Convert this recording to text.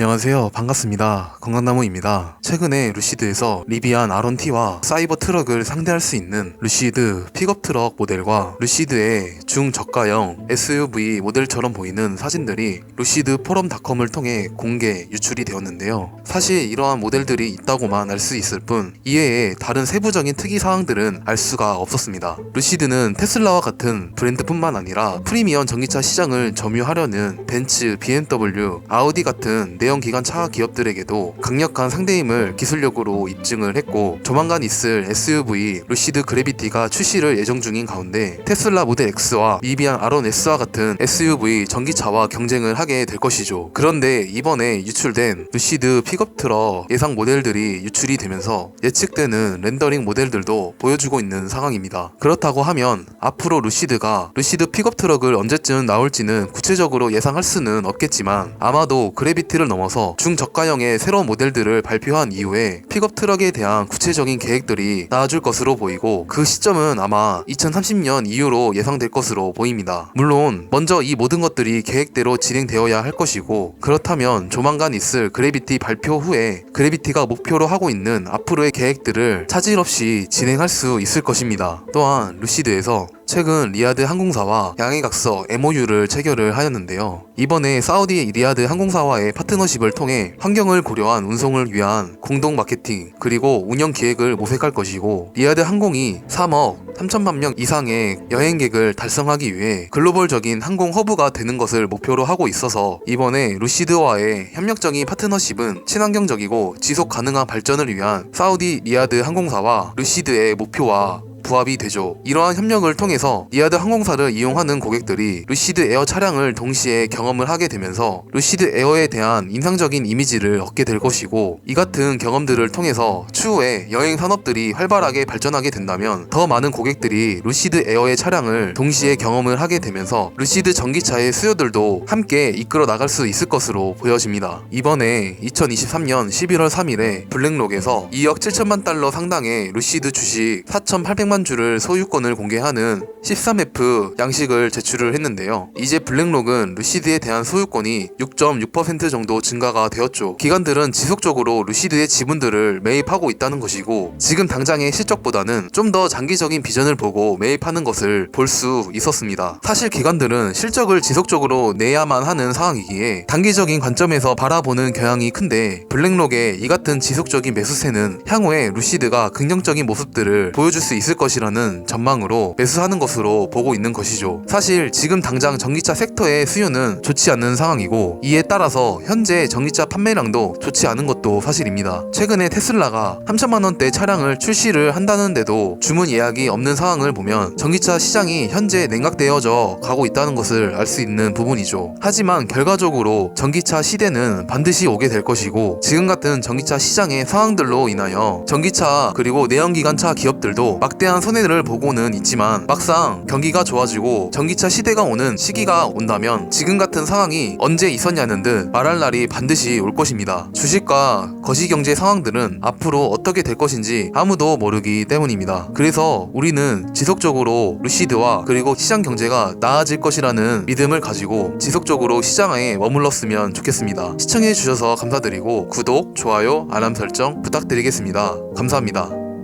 안녕하세요. 반갑습니다. 건강나무입니다. 최근에 루시드에서 리비안 R1T와 사이버 트럭을 상대할 수 있는 루시드 픽업 트럭 모델과 루시드의 중저가형 SUV 모델처럼 보이는 사진들이 루시드 포럼닷컴을 통해 공개 유출이 되었는데요. 사실 이러한 모델들이 있다고만 알 수 있을 뿐 이외에 다른 세부적인 특이 사항들은 알 수가 없었습니다. 루시드는 테슬라와 같은 브랜드뿐만 아니라 프리미엄 전기차 시장을 점유하려는 벤츠, BMW, 아우디 같은 내연 기관차 기업들에게도 강력한 상대임을 기술력으로 입증을 했고 조만간 있을 SUV 루시드 그래비티가 출시를 예정 중인 가운데 테슬라 모델 X와 미비안 R1S와 같은 SUV 전기차와 경쟁을 하게 될 것이죠. 그런데 이번에 유출된 루시드 픽업 트럭 예상 모델들이 유출이 되면서 예측되는 렌더링 모델들도 보여주고 있는 상황입니다. 그렇다고 하면 앞으로 루시드가 루시드 픽업 트럭을 언제쯤 나올지는 구체적으로 예상할 수는 없겠지만 아마도 그래비티를 넘어 서 중저가형의 새로운 모델들을 발표한 이후에 픽업 트럭에 대한 구체적인 계획들이 나와줄 것으로 보이고 그 시점은 아마 2030년 이후로 예상될 것으로 보입니다. 물론 먼저 이 모든 것들이 계획대로 진행되어야 할 것이고 그렇다면 조만간 있을 그래비티 발표 후에 그래비티가 목표로 하고 있는 앞으로의 계획들을 차질 없이 진행할 수 있을 것입니다. 또한 루시드에서 최근 리아드 항공사와 양해각서 MOU를 체결을 하였는데요. 이번에 사우디 리아드 항공사와의 파트너십을 통해 환경을 고려한 운송을 위한 공동 마케팅 그리고 운영 기획을 모색할 것이고 리아드 항공이 3억 3천만 명 이상의 여행객을 달성하기 위해 글로벌적인 항공 허브가 되는 것을 목표로 하고 있어서 이번에 루시드와의 협력적인 파트너십은 친환경적이고 지속 가능한 발전을 위한 사우디 리아드 항공사와 루시드의 목표와 부합이 되죠. 이러한 협력을 통해서 리아드 항공사를 이용하는 고객들이 루시드 에어 차량을 동시에 경험을 하게 되면서 루시드 에어에 대한 인상적인 이미지를 얻게 될 것이고 이 같은 경험들을 통해서 추후에 여행 산업들이 활발하게 발전하게 된다면 더 많은 고객들이 루시드 에어의 차량을 동시에 경험을 하게 되면서 루시드 전기차의 수요들도 함께 이끌어 나갈 수 있을 것으로 보여집니다. 이번에 2023년 11월 3일에 블랙록에서 2억 7천만 달러 상당의 루시드 주식 4,800만 주를 소유권을 공개하는 13F 양식을 제출을 했는데요. 이제 블랙록은 루시드에 대한 소유권이 6.6% 정도 증가가 되었죠. 기관들은 지속적으로 루시드의 지분들을 매입하고 있다는 것이고 지금 당장의 실적보다는 좀 더 장기적인 비전을 보고 매입하는 것을 볼 수 있었습니다. 사실 기관들은 실적을 지속적으로 내야만 하는 상황이기에 단기적인 관점에서 바라보는 경향이 큰데 블랙록의 이 같은 지속적인 매수세는 향후에 루시드가 긍정적인 모습들을 보여줄 수 있을 것이라는 전망으로 매수하는 것으로 보고 있는 것이죠. 사실 지금 당장 전기차 섹터의 수요는 좋지 않는 상황이고 이에 따라서 현재 전기차 판매량도 좋지 않은 것도 사실입니다. 최근에 테슬라가 3천만 원대 차량을 출시를 한다는데도 주문 예약이 없는 상황을 보면 전기차 시장이 현재 냉각되어져 가고 있다는 것을 알 수 있는 부분이죠. 하지만 결과적으로 전기차 시대는 반드시 오게 될 것이고 지금 같은 전기차 시장의 상황들로 인하여 전기차 그리고 내연기관차 기업들도 막 대한 손해를 보고는 있지만 막상 경기가 좋아지고 전기차 시대가 오는 시기가 온다면 지금 같은 상황이 언제 있었냐는 듯 말할 날이 반드시 올 것입니다. 주식과 거시경제 상황들은 앞으로 어떻게 될 것인지 아무도 모르기 때문입니다. 그래서 우리는 지속적으로 루시드와 그리고 시장 경제가 나아질 것이라는 믿음을 가지고 지속적으로 시장에 머물렀으면 좋겠습니다. 시청해주셔서 감사드리고 구독, 좋아요, 알람 설정 부탁드리겠습니다. 감사합니다.